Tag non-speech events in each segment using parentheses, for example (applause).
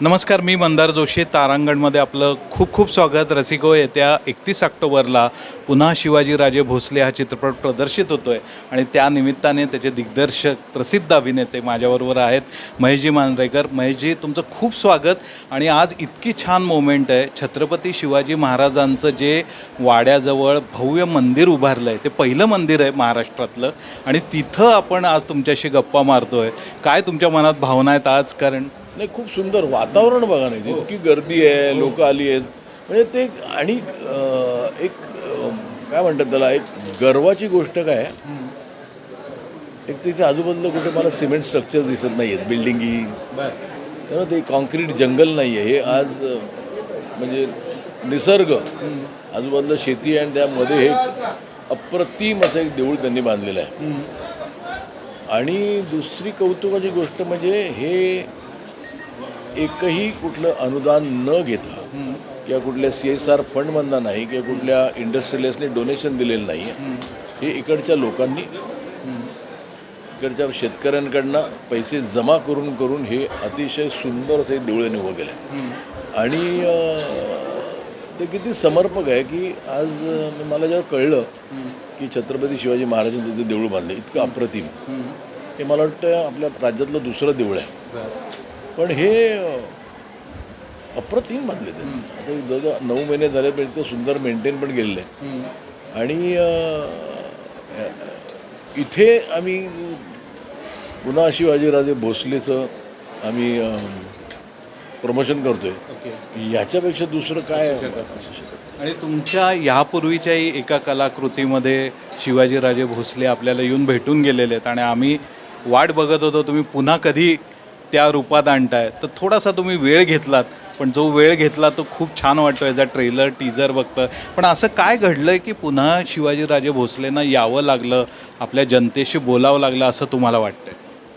नमस्कार मी मंदार जोशी तारांगणमध्ये आपलं खूप खूप स्वागत. रसिको येत्या एकतीस ऑक्टोबरला पुन्हा शिवाजीराजे भोसले हा चित्रपट प्रदर्शित होतो आहे आणि त्यानिमित्ताने त्याचे दिग्दर्शक प्रसिद्ध अभिनेते माझ्याबरोबर आहेत महेशजी मांजरेकर. महेशजी तुमचं खूप स्वागत आणि आज इतकी छान मोमेंट आहे. छत्रपती शिवाजी महाराजांचं जे वाड्याजवळ भव्य मंदिर उभारलं आहे ते पहिलं मंदिर आहे महाराष्ट्रातलं आणि तिथं आपण आज तुमच्याशी गप्पा मारतो आहे काय तुमच्या मनात भावना आहेत आज? कारण नाही खूप सुंदर वातावरण बघा नाही इतकी गर्दी आहे लोक आली आहेत. म्हणजे ते आणि एक काय म्हणतात त्याला एक गर्वाची गोष्ट काय एक तिथे आजूबाजूला कुठे मला सिमेंट स्ट्रक्चर दिसत नाही आहेत बिल्डिंगी त्यामुळे ते कॉन्क्रीट जंगल नाही आहे हे आज म्हणजे निसर्ग. आजूबाजूला शेती आणि त्यामध्ये हे एक अप्रतिम असं एक देऊळ त्यांनी बांधलेलं आहे. आणि दुसरी कौतुकाची गोष्ट म्हणजे हे एकही कुठलं अनुदान न घेता किंवा कुठल्या सी एस आर फंडमधनं नाही किंवा कुठल्या इंडस्ट्रियलिस्टने डोनेशन दिलेलं नाही हे इकडच्या लोकांनी इकडच्या शेतकऱ्यांकडनं पैसे जमा करून करून हे अतिशय सुंदर असे देवळाने उभं केलं आहे आणि ते किती समर्पक आहे की आज मला जेव्हा कळलं की छत्रपती शिवाजी महाराजांचं ते देऊळ बांधलं इतकं अप्रतिम. हे मला वाटतं आपल्या राज्यातलं दुसरं देऊळ आहे. पण हे अप्रतिम बांधले त्यांनी. आता जवळजवळ नऊ महिने झाले पण इतकं सुंदर मेंटेन पण केलेलं आहे. आणि इथे आम्ही पुन्हा शिवाजीराजे भोसलेचं आम्ही प्रमोशन करतोय. याच्यापेक्षा दुसरं काय आणि तुमच्या यापूर्वीच्याही एका कलाकृतीमध्ये शिवाजीराजे भोसले आपल्याला येऊन भेटून गेलेले आहेत. आणि आम्ही वाट बघत होतो तुम्ही पुन्हा कधी त्या रूपात आणताय. तर थोडासा तुम्ही वेळ घेतलात पण जो वेळ घेतला तो खूप छान वाटतो याचा ट्रेलर टीजर बघतोय. पण असं काय घडलं आहे की पुन्हा शिवाजीराजे भोसलेंना यावं लागलं आपल्या जनतेशी बोलावं लागलं असं तुम्हाला वाटतंय?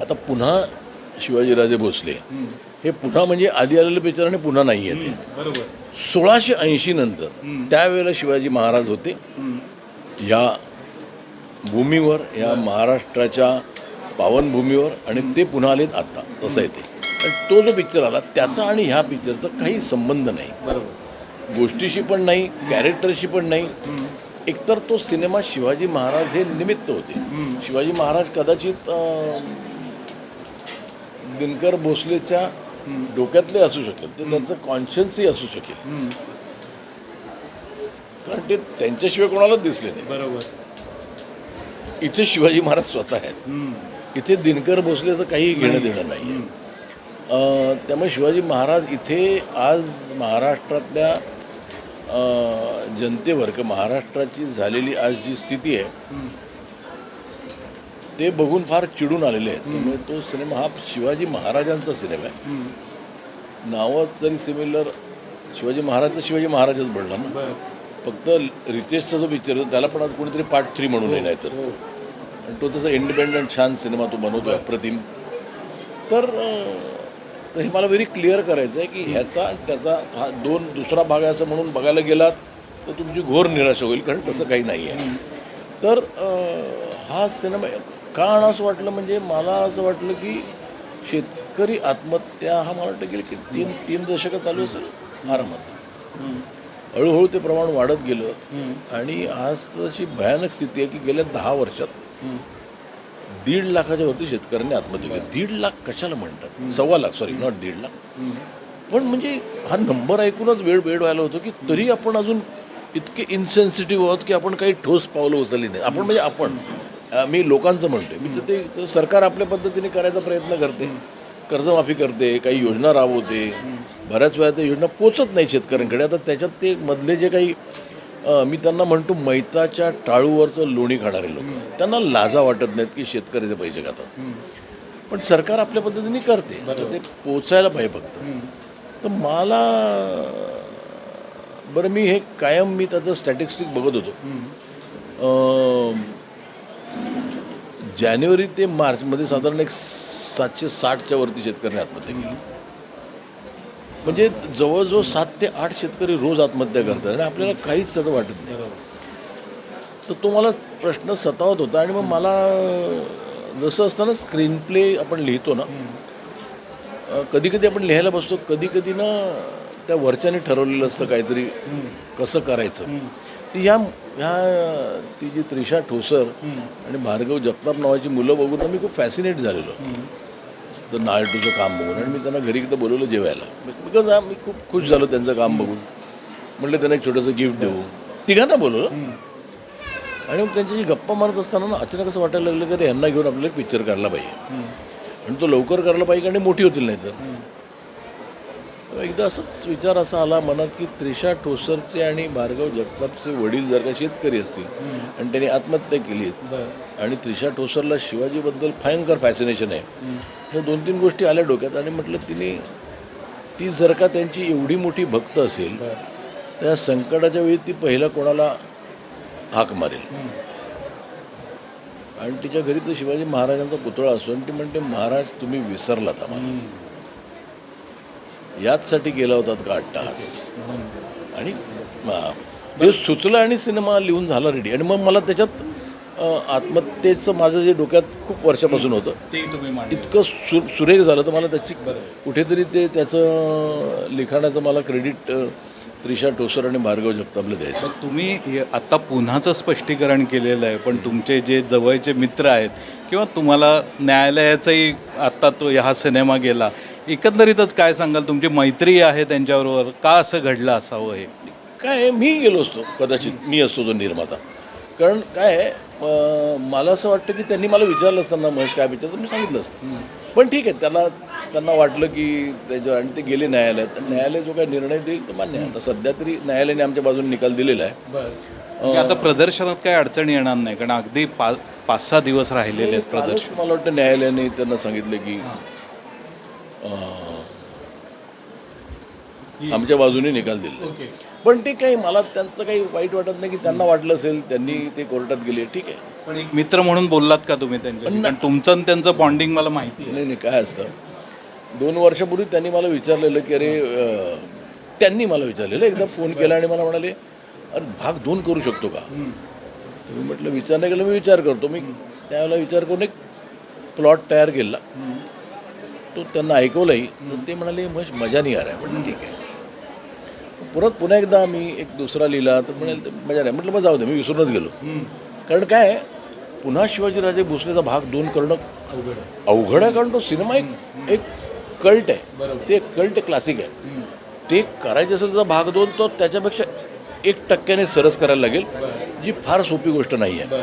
आता पुन्हा शिवाजीराजे भोसले. हे पुन्हा म्हणजे आधी आलेलं पिक्चर आणि पुन्हा नाही येते. बरोबर. सोळाशे ऐंशी नंतर त्यावेळेला शिवाजी महाराज होते. या भूमीवर या महाराष्ट्राच्या पावनभूमीवर आणि ते पुन्हा आलेत आत्ता तसं आहे ते. आणि तो जो पिक्चर आला त्याचा आणि ह्या पिक्चरचा काही संबंध नाही. बरोबर. गोष्टीशी पण नाही कॅरेक्टरशी पण नाही. एकतर तो सिनेमा शिवाजी महाराज हे निमित्त होते. शिवाजी महाराज कदाचित दिनकर भोसलेच्या डोक्यातले असू शकेल. ते त्यांचं कॉन्शियन्सही असू शकेल. कारण ते त्यांच्याशिवाय कोणालाच दिसले नाही. बरोबर. इथे शिवाजी महाराज स्वतः आहेत. इथे दिनकर भोसलेचं काही घेणं देणं नाही आहे त्यामुळे शिवाजी महाराज इथे आज महाराष्ट्रातल्या जनतेवर किंवा महाराष्ट्राची झालेली आज जी स्थिती आहे ते बघून फार चिडून आलेले आहेत. त्यामुळे तो सिनेमा हा शिवाजी महाराजांचा सिनेमा आहे. नावं जरी सिमिलर शिवाजी महाराजचं शिवाजी महाराजच बनला ना. फक्त रितेशचा जो पिक्चर होता त्याला पण आज कोणीतरी पार्ट थ्री म्हणून येईल नाही तर आणि तो तसा इंडिपेंडंट छान सिनेमा तो बनवतो अप्रतिम. तर तर हे मला व्हेरी क्लिअर करायचं आहे की ह्याचा आणि त्याचा हा दोन दुसरा भाग आहे असं म्हणून बघायला गेलात तर तुमची घोर निराशा होईल कारण तसं काही नाही आहे. तर हा सिनेमा का असं वाटलं म्हणजे मला असं वाटलं की शेतकरी आत्महत्या हा मला वाटतं गेली की तीन तीन दशकं चालू असेल आरामात हळूहळू ते प्रमाण वाढत गेलं आणि आज तशी भयानक स्थिती आहे की गेल्या दहा वर्षात दीड लाखाच्या वरती शेतकऱ्यांनी आत्महत्या केली. दीड लाख कशाला म्हणतात? सव्वा लाख सॉरी नॉट दीड लाख. पण म्हणजे हा नंबर ऐकूनच वेळ वेळ व्हायला होतो की तरी आपण अजून इतके इन्सेन्सिटिव्ह आहोत की आपण काही ठोस पावलं उचलली नाही आपण म्हणजे आपण मी लोकांचं म्हणतोय. मी तर ते सरकार आपल्या पद्धतीने करायचा प्रयत्न करते. कर्जमाफी करते काही योजना राबवते. बऱ्याच वेळा त्या योजना पोचत नाही शेतकऱ्यांकडे. आता त्याच्यात ते मधले जे काही मी त्यांना म्हणतो मैताच्या टाळूवरचं लोणी खाणारे लोक. त्यांना लाजा वाटत नाहीत की शेतकऱ्याचे पैसे खातात. पण सरकार आपल्या पद्धतीने करते. ते पोचायला पाहिजे फक्त. तर मला बरं मी हे कायम मी त्याचं स्टॅटिस्टिक बघत होतो. जानेवारी ते मार्चमध्ये साधारण एक सातशे साठच्या वरती शेतकऱ्यांनी आत्महत्या केली. म्हणजे जवळजवळ सात ते आठ शेतकरी रोज आत्महत्या करतात आणि आपल्याला काहीच त्याचं वाटत नाही. तर तो मला प्रश्न सतावत होता आणि मग मला जसं असताना स्क्रीन प्ले आपण लिहितो ना कधी कधी आपण लिहायला बसतो कधी कधी ना त्या वरच्याने ठरवलेलं असतं काहीतरी कसं करायचं. ती ह्या ह्या ती जी त्रिशा ठोसर आणि भार्गव जगताप नावाची मुलं बघून मी खूप फॅसिनेट झालेलो. तर नाळटूचं काम बघून आणि मी त्यांना घरी एकदा बोलवलं जेवायला. बिकॉज मी खूप खुश झालो त्यांचं काम बघून. म्हटलं त्यांना एक छोटंसं गिफ्ट देऊ. तिघांना बोलवलं. आणि मग त्यांच्याशी गप्पा मारत असताना ना अचानक असं वाटायला लागलं की अरे यांना घेऊन आपल्याला एक पिक्चर काढला पाहिजे. आणि तो लवकर करायला पाहिजे आणि मोठी होतील नाही तर एकदा असंच विचार असा आला मनात की त्रिशा ठोसरचे आणि भार्गव जगतापचे वडील जर का शेतकरी असतील आणि त्यांनी आत्महत्या केली आणि त्रिशा ठोसरला शिवाजीबद्दल भयंकर फॅसिनेशन आहे. तर दोन तीन गोष्टी आल्या डोक्यात आणि म्हटलं तिने ती जर का त्यांची एवढी मोठी भक्त असेल त्या संकटाच्या वेळी ती पहिला कोणाला हाक मारेल? आणि तिच्या घरी तर शिवाजी महाराजांचा पुतळा असतो आणि ती म्हणते महाराज तुम्ही विसरलात आम्हाला. याचसाठी गेला होतात का अट्टहास? आणि अं, ते सुचलं आणि सिनेमा लिहून झाला रेडी आणि मग मला त्याच्यात आत्महत्येचं माझं जे डोक्यात खूप वर्षापासून होतं. ते तुम्ही. इतकं सु सुरेख झालं तर मला त्याची कुठेतरी ते त्याचं लिखाणाचं मला क्रेडिट त्रिशा टोसर आणि भार्गव जगतापला द्यायचं. तुम्ही हे आता पुन्हाचं स्पष्टीकरण केलेलं आहे पण तुमचे जे जवळचे मित्र आहेत किंवा तुम्हाला न्यायालयाचाही आत्ता तो हा सिनेमा गेला एकंदरीतच काय सांगाल? तुमची मैत्री आहे त्यांच्याबरोबर. का असं घडलं असावं हे? काय मी गेलो असतो कदाचित मी असतो तो निर्माता. कारण काय मला असं वाटतं की त्यांनी मला विचारलं असताना महेश काय विचारतं मी सांगितलं असतं. पण ठीक आहे त्याला त्यांना वाटलं की त्याच्या आणि ते गेले न्यायालयात. तर न्यायालय जो काही निर्णय देईल तो मान्य आहे. आता सध्या तरी न्यायालयाने आमच्या बाजूने निकाल दिलेला आहे. म्हणजे आता प्रदर्शनात काही अडचण येणार नाही कारण अगदी पा पाच सहा दिवस राहिलेले आहेत प्रदर्शन. मला वाटतं न्यायालयाने त्यांना सांगितलं की आमच्या बाजूने निकाल दिले. पण ते काही मला त्यांचं काही वाईट वाटत नाही की त्यांना वाटलं असेल त्यांनी ते कोर्टात गेले ठीक आहे. पण एक मित्र म्हणून बोललात का तुम्ही त्यांच्याशी? कारण तुमचं आणि त्यांचं बॉन्डिंग मला माहिती नाही नाही काय असतं? दोन वर्षापूर्वी त्यांनी मला विचारलेलं की अरे त्यांनी मला विचारलेलं एकदा फोन केला आणि मला म्हणाले अरे भाग दोन करू शकतो का? मी म्हटलं विचार नाही केला मी विचार करतो. मी त्यावेळेला विचार करून एक प्लॉट तयार केला. तो त्यांना ऐकवलाही तर ते म्हणाले मश मजा नाही आ रहा है म्हटलं ठीक आहे. परत पुन्हा एकदा मी एक दुसरा लिहिला तर म्हणाले "ते मजा नाही. म्हटलं मग जाऊ दे मी विसरूनच गेलो. कारण काय आहे, पुन्हा शिवाजीराजे भोसलेचा भाग दोन करणं अवघड आहे. कारण तो सिनेमा एक एक कल्ट आहे. ते कल्ट क्लासिक आहे. ते करायचं असेल तर भाग दोन तो त्याच्यापेक्षा एक टक्क्याने सरस करायला लागेल जी फार सोपी गोष्ट नाही आहे.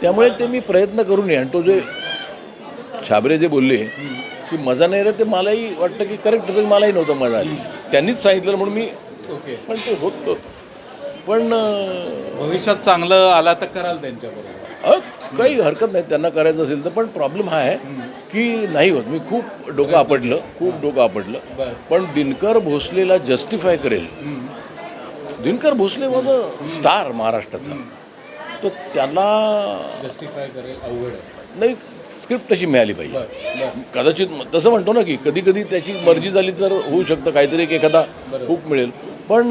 त्यामुळे ते मी प्रयत्न करून आणि तो जे छाबरे जे बोलले की मजा नाही रे ते मलाही वाटतं की करेक्ट होतं मलाही नव्हतं मजा आली. त्यांनीच सांगितलं म्हणून मी ओके. पण ते होत. पण अं, भविष्यात चांगलं आला तर कराल त्यांच्याबरोबर. अ, काही हरकत नाही त्यांना करायचं असेल तर. पण प्रॉब्लेम हा आहे की नाही होत. मी खूप डोकं आपटलं खूप डोकं आपटलं. पण दिनकर भोसलेला जस्टिफाय करेल. दिनकर भोसले माझं स्टार महाराष्ट्राचा. तो त्याला जस्टिफाय करेल अवघड आहे. नाही स्क्रिप्ट तशी मिळाली पाहिजे. कदाचित तसं म्हणतो ना की कधी कधी त्याची मर्जी झाली तर होऊ शकतं काहीतरी एक एखादा खूप मिळेल. पण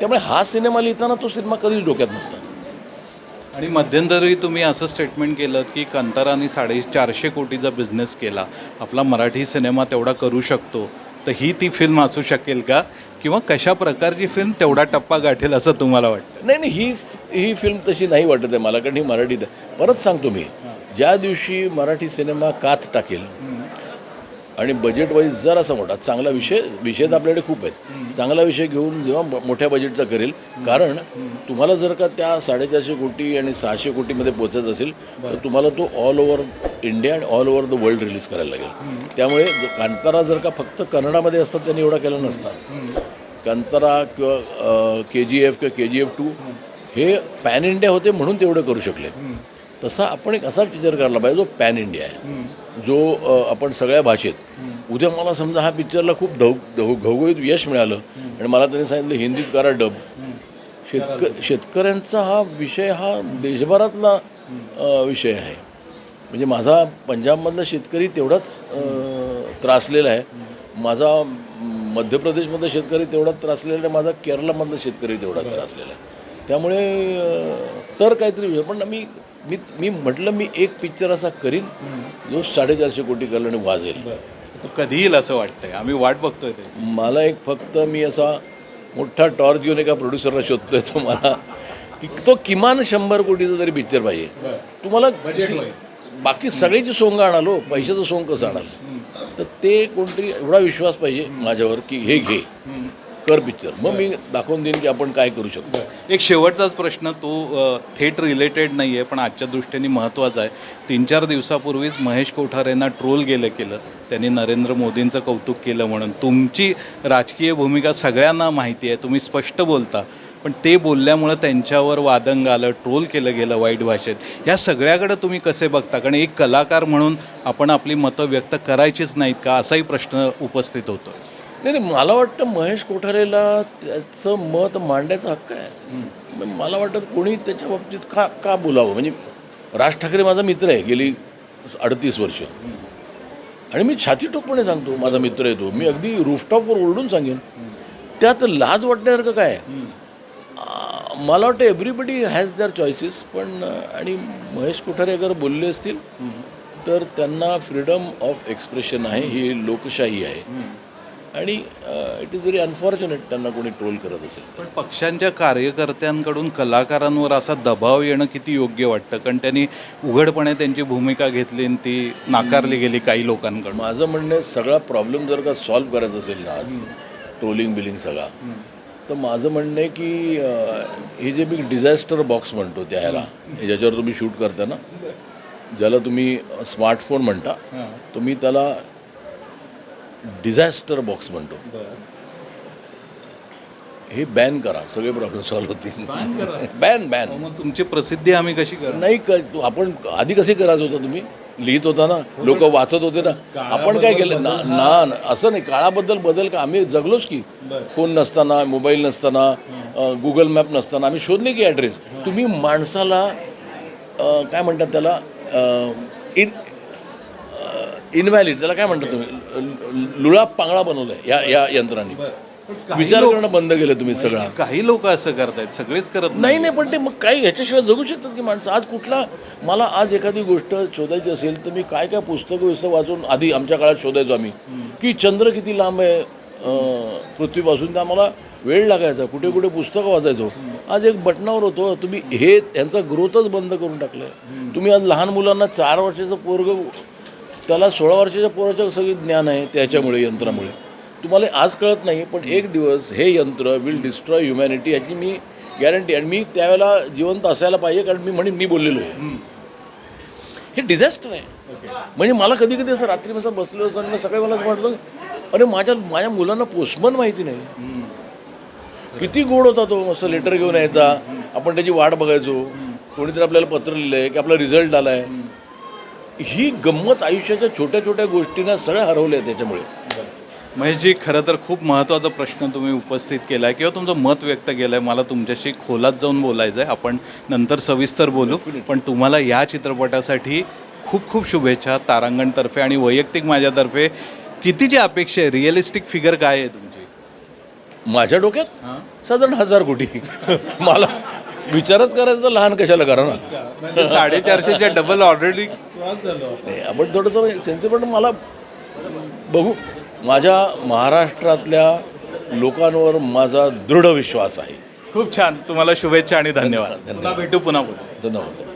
त्यामुळे हा सिनेमा लिहिताना तो सिनेमा कधीच डोक्यात नव्हता. आणि मध्यंतरी तुम्ही असं स्टेटमेंट केलं की कंताराने साडे चारशे कोटीचा बिझनेस केला. आपला मराठी सिनेमा तेवढा करू शकतो. तर ही ती फिल्म असू शकेल का? किंवा कशा प्रकारची फिल्म तेवढा टप्पा गाठेल असं तुम्हाला वाटतं? नाही नाही ही ही फिल्म तशी नाही वाटत आहे मला कारण ही मराठीत आहे. परत सांगतो मी. ज्या दिवशी मराठी सिनेमा कात टाकेल आणि बजेट वाईज जरासा मोठा चांगला विषय विषय तर आपल्याकडे खूप आहेत. चांगला विषय घेऊन जेव्हा मोठ्या बजेटचा करेल कारण तुम्हाला जर का त्या साडेचारशे कोटी आणि सहाशे कोटीमध्ये पोचायचं असेल तर तुम्हाला तो ऑल ओव्हर इंडिया आणि all over the world release करायला लागेल. त्यामुळे कांतारा जर का फक्त कन्नडामध्ये असतात त्यांनी एवढा केला नसता. कांतारा किंवा के जी एफ किंवा के जी एफ टू हे पॅन इंडिया होते म्हणून तेवढे करू शकले तसा आपण एक असा पिक्चर काढला पाहिजे जो पॅन इंडिया आहे. जो आपण सगळ्या भाषेत उद्या मला समजा हा पिक्चरला खूप धव घवघवीत यश मिळालं आणि मला त्यांनी सांगितलं हिंदीत करा डब शेतक शेतकऱ्यांचा हा विषय हा देशभरातला विषय आहे. म्हणजे माझा पंजाबमधला शेतकरी तेवढाच त्रासलेला आहे. माझा मध्य प्रदेशमधला शेतकरी तेवढाच त्रासलेला आहे. माझा केरळमधला शेतकरी तेवढाच त्रासलेला आहे. त्यामुळे तर काहीतरी विषय. पण मी मी मी म्हटलं मी एक पिक्चर असा करीन जो साडेचारशे कोटी करेल आणि वाजेल तो कधी येईल असं वाटतंय? आम्ही वाट बघतोय ते मला एक फक्त मी असा मोठा टॉर्च घेऊन एका प्रोड्युसरला शोधतोय तो मला की तो किमान शंभर कोटीचा तरी पिक्चर पाहिजे. तुम्हाला बाकी सगळ्याची सोंग आणालो पैशाचं सोंग कसं आणाल? तर ते कोणतरी एवढा विश्वास पाहिजे माझ्यावर की हे घे. कर पिक्चर मग मी दाखवून देईन की आपण काय करू शकतो. एक शेवटचाच प्रश्न तो अ, थेट रिलेटेड नाही आहे पण आजच्या दृष्टीने महत्त्वाचा आहे. तीन चार दिवसापूर्वीच महेश कोठारेंना ट्रोल गेलं केलं. त्यांनी नरेंद्र मोदींचं कौतुक केलं म्हणून. तुमची राजकीय भूमिका सगळ्यांना माहिती आहे तुम्ही स्पष्ट बोलता. पण ते बोलल्यामुळं त्यांच्यावर वादंग आलं ट्रोल केलं गेलं वाईट भाषेत. या सगळ्याकडे तुम्ही कसे बघता? कारण एक कलाकार म्हणून आपण आपली मतं व्यक्त करायचीच नाहीत का? असाही प्रश्न उपस्थित होतो नाही नाही मला वाटतं महेश कोठारेला त्याचं मत मांडायचा हक्क आहे. मग मला वाटतं कोणी त्याच्या बाबतीत का का बोलावं? म्हणजे राज ठाकरे माझा मित्र आहे गेली अडतीस वर्ष. आणि मी छाती टोकपणे सांगतो माझा मित्र आहे तो. मी अगदी रूफटॉपवर ओरडून सांगेन. त्यात लाज वाटण्यासारखं काय मला वाटतं एव्हरीबडी हॅज देअर चॉईसेस पण आणि महेश कोठारे अगर बोलले असतील तर त्यांना फ्रीडम ऑफ एक्सप्रेशन आहे ही लोकशाही आहे. आणि इट इज व्हेरी अनफॉर्च्युनेट त्यांना कोणी ट्रोल करत असेल. पण पक्षांच्या कार्यकर्त्यांकडून कलाकारांवर असा दबाव येणं किती योग्य वाटतं? कारण त्यांनी उघडपणे त्यांची भूमिका घेतली आणि ती नाकारली गेली काही लोकांकडून. माझं म्हणणं सगळा प्रॉब्लेम जर का सॉल्व्ह करायचा असेल ना आज ट्रोलिंग बिलिंग सगळा तर माझं म्हणणं आहे की हे जे मी डिझास्टर बॉक्स म्हणतो त्या ह्याला ज्याच्यावर तुम्ही शूट करता ना ज्याला तुम्ही स्मार्टफोन म्हणता तो मी त्याला डिझास्टर बॉक्स म्हणतो. हे बॅन करा सगळे प्रॉब्लेम सॉल्व्ह होतील. बॅन बॅन मग तुमची प्रसिद्धी आम्ही कशी करणार? नाही क तू आपण आधी कसे करायचं होतं तुम्ही? लिहित होता ना? लोक वाचत होते ना? आपण काय केलं? ना ना असं नाही. काळाबद्दल बदल का? आम्ही जगलोच की. फोन नसताना मोबाईल नसताना गुगल मॅप नसताना आम्ही शोधले की ॲड्रेस तुम्ही माणसाला काय म्हणतात त्याला इन इनव्हॅलिड त्याला काय म्हणतात तुम्ही? लुळा पांगळा बनवलाय या या यंत्रांनी. विचार करणं बंद केलं तुम्ही सगळं. काही लोक असं करतायत सगळेच करत नाही नाही पण ते मग काय ह्याच्याशिवाय जगू शकतात की माणसं? आज कुठला मला आज एखादी गोष्ट शोधायची असेल तर मी काय काय पुस्तकं विस्तक वाचून आधी आमच्या काळात शोधायचो आम्ही. की चंद्र किती लांब आहे? अं, पृथ्वीपासून तर आम्हाला वेळ लागायचा कुठे कुठे पुस्तकं वाचायचो. आज एक बटनावर होतो तुम्ही हे त्यांचा ग्रोथच बंद करून टाकलं तुम्ही आज लहान मुलांना चार वर्षाचं पोरग त्याला सोळा वर्षाच्या पोराचं सगळी ज्ञान आहे त्याच्यामुळे यंत्रामुळे. तुम्हाला आज कळत नाही पण एक दिवस हे यंत्र विल डिस्ट्रॉय ह्युमॅनिटी याची मी गॅरंटी आणि मी त्यावेळेला जिवंत असायला पाहिजे कारण मी म्हणेन मी बोललेलो आहे. हे डिझास्टर आहे. म्हणजे मला कधी कधी असं रात्री असं बसलो असताना सकाळी मला असं वाटतं अरे माझ्या माझ्या मुलांना पोस्टमन माहिती नाही. किती गोड होता तो मस्त लेटर घेऊन यायचा. आपण त्याची वाट बघायचो. कोणीतरी आपल्याला पत्र लिहिलं आहे की आपला रिझल्ट आला आहे ही गंमत आयुष्याच्या छोट्या छोट्या गोष्टींना सगळ्या हरवल्या त्याच्यामुळे. महेशजी खरं तर खूप महत्त्वाचा प्रश्न तुम्ही उपस्थित केला आहे किंवा तुमचं मत व्यक्त केलं आहे मला तुमच्याशी खोलात जाऊन बोलायचं आहे आपण नंतर सविस्तर बोलू. पण तुम्हाला या चित्रपटासाठी खूप खूप शुभेच्छा तारांगणतर्फे आणि वैयक्तिक माझ्यातर्फे. कितीची अपेक्षा आहे? रिअलिस्टिक फिगर काय आहे तुमची? माझ्या डोक्यात? साधारण हजार कोटी. (laughs) मला विचारच करायचं तर लहान कशाला करा ना. म्हणजे साडेचारशेच्या डबल ऑलरेडी नाही, आपण थोडंसं सेन्सिबल मला बघू. माझ्या महाराष्ट्रातल्या लोकांवर माझा दृढ विश्वास आहे. खूप छान. तुम्हाला शुभेच्छा आणि धन्यवाद. पुन्हा भेटू पुन्हा बोलू. धन्यवाद.